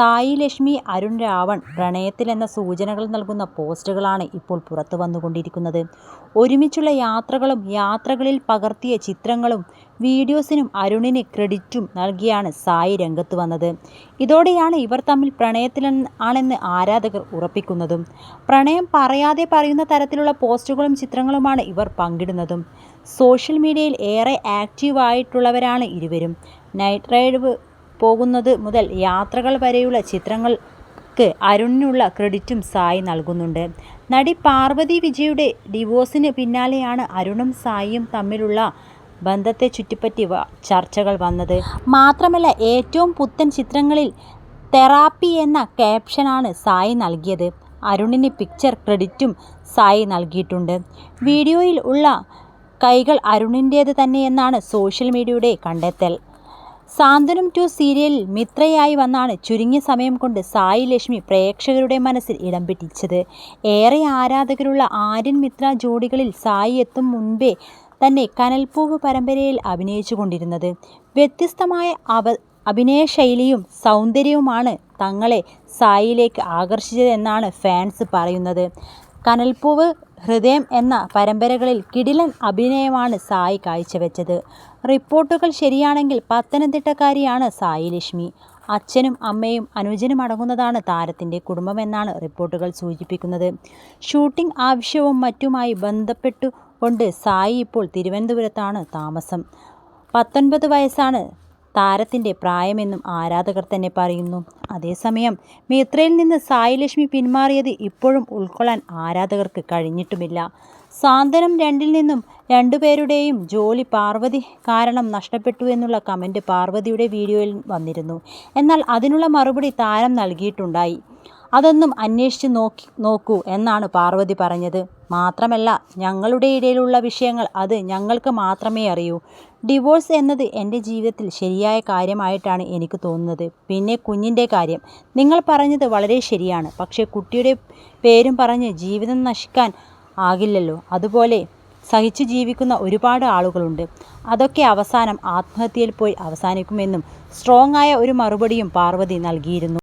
സായി ലക്ഷ്മി അരുൺ രാവൺ പ്രണയത്തിലെന്ന സൂചനകൾ നൽകുന്ന പോസ്റ്റുകളാണ് ഇപ്പോൾ പുറത്തു വന്നുകൊണ്ടിരിക്കുന്നത്. ഒരുമിച്ചുള്ള യാത്രകളും യാത്രകളിൽ പകർത്തിയ ചിത്രങ്ങളും വീഡിയോസിനും അരുണിന് ക്രെഡിറ്റും നൽകിയാണ് സായി രംഗത്ത് വന്നത്. ഇതോടെയാണ് ഇവർ തമ്മിൽ പ്രണയത്തിൽ ആണെന്ന് ആരാധകർ ഉറപ്പിക്കുന്നതും. പ്രണയം പറയാതെ പറയുന്ന തരത്തിലുള്ള പോസ്റ്റുകളും ചിത്രങ്ങളുമാണ് ഇവർ പങ്കിടുന്നതും. സോഷ്യൽ മീഡിയയിൽ ഏറെ ആക്റ്റീവായിട്ടുള്ളവരാണ് ഇരുവരും. നൈറ്റ് റൈഡ് പോകുന്നത് മുതൽ യാത്രകൾ വരെയുള്ള ചിത്രങ്ങൾക്ക് അരുണിനുള്ള ക്രെഡിറ്റും സായി നൽകുന്നുണ്ട്. നടി പാർവതി വിജയുടെ ഡിവോഴ്സിന് പിന്നാലെയാണ് അരുണും സായിയും തമ്മിലുള്ള ബന്ധത്തെ ചുറ്റിപ്പറ്റി ചർച്ചകൾ വന്നത്. മാത്രമല്ല ഏറ്റവും പുത്തൻ ചിത്രങ്ങളിൽ തെറാപ്പി എന്ന ക്യാപ്ഷനാണ് സായി നൽകിയത്. അരുണിന് പിക്ചർ ക്രെഡിറ്റും സായി നൽകിയിട്ടുണ്ട്. വീഡിയോയിൽ ഉള്ള കൈകൾ അരുണിന്റേത് തന്നെയെന്നാണ് സോഷ്യൽ മീഡിയയുടെ കണ്ടെത്തൽ. സാന്ത്വനം ടു സീരിയലിൽ മിത്രയായി വന്നാണ് ചുരുങ്ങിയ സമയം കൊണ്ട് സായി ലക്ഷ്മി പ്രേക്ഷകരുടെ മനസ്സിൽ ഇടം പിടിച്ചത്. ഏറെ ആരാധകരുള്ള ആര്യൻ മിത്ര ജോഡികളിൽ സായി എത്തും മുൻപേ തന്നെ കനൽപ്പൂവ് പരമ്പരയിൽ അഭിനയിച്ചു കൊണ്ടിരുന്നത്. വ്യത്യസ്തമായ അവ അഭിനയ ശൈലിയും സൗന്ദര്യവുമാണ് തങ്ങളെ സായിയിലേക്ക് ആകർഷിച്ചതെന്നാണ് ഫാൻസ് പറയുന്നത്. കനൽപ്പൂവ് ഹൃദയം എന്ന പരമ്പരകളിൽ കിടിലൻ അഭിനയമാണ് സായി കാഴ്ചവെച്ചത്. റിപ്പോർട്ടുകൾ ശരിയാണെങ്കിൽ പത്തനംതിട്ടക്കാരിയാണ് സായി ലക്ഷ്മി. അച്ഛനും അമ്മയും അനുജനും അടങ്ങുന്നതാണ് താരത്തിന്റെ കുടുംബമെന്നാണ് റിപ്പോർട്ടുകൾ സൂചിപ്പിക്കുന്നത്. ഷൂട്ടിംഗ് ആവശ്യവും മറ്റുമായി ബന്ധപ്പെട്ടു കൊണ്ട് സായി ഇപ്പോൾ തിരുവനന്തപുരത്താണ് താമസം. പത്തൊൻപത് വയസ്സാണ് താരത്തിന്റെ പ്രായമെന്നും ആരാധകർ തന്നെ പറയുന്നു. അതേസമയം മിത്രയിൽ നിന്ന് സായിലക്ഷ്മി പിന്മാറിയത് ഇപ്പോഴും ഉൾക്കൊള്ളാൻ ആരാധകർക്ക് കഴിഞ്ഞിട്ടുമില്ല. സാന്ത്വനം രണ്ടിൽ നിന്നും രണ്ടുപേരുടെയും ജോലി പാർവതി കാരണം നഷ്ടപ്പെട്ടു എന്നുള്ള കമന്റ് പാർവതിയുടെ വീഡിയോയിൽ വന്നിരുന്നു. എന്നാൽ അതിനുള്ള മറുപടി താരം നൽകിയിട്ടുണ്ടായി. അതൊന്നും അന്വേഷിച്ച് നോക്കി നോക്കൂ എന്നാണ് പാർവതി പറഞ്ഞത്. മാത്രമല്ല ഞങ്ങളുടെ ഇടയിലുള്ള വിഷയങ്ങൾ അത് ഞങ്ങൾക്ക് മാത്രമേ അറിയൂ. ഡിവോഴ്സ് എന്നത് എന്റെ ജീവിതത്തിൽ ശരിയായ കാര്യമായിട്ടാണ് എനിക്ക് തോന്നുന്നത്. പിന്നെ കുഞ്ഞിന്റെ കാര്യം. നിങ്ങൾ പറഞ്ഞത് വളരെ ശരിയാണ്. പക്ഷേ കുട്ടിയുടെ പേരും പറഞ്ഞ് ജീവിതം നശിക്കാൻ ആകില്ലല്ലോ. അതുപോലെ സഹിച്ചു ജീവിക്കുന്ന ഒരുപാട് ആളുകളുണ്ട്. അതൊക്കെ അവസാനം ആത്മഹത്യയിൽ പോയി അവസാനിക്കുമെന്നും സ്ട്രോങ് ആയ ഒരു മറുപടിയും പാർവതി നൽകിയിരുന്നു.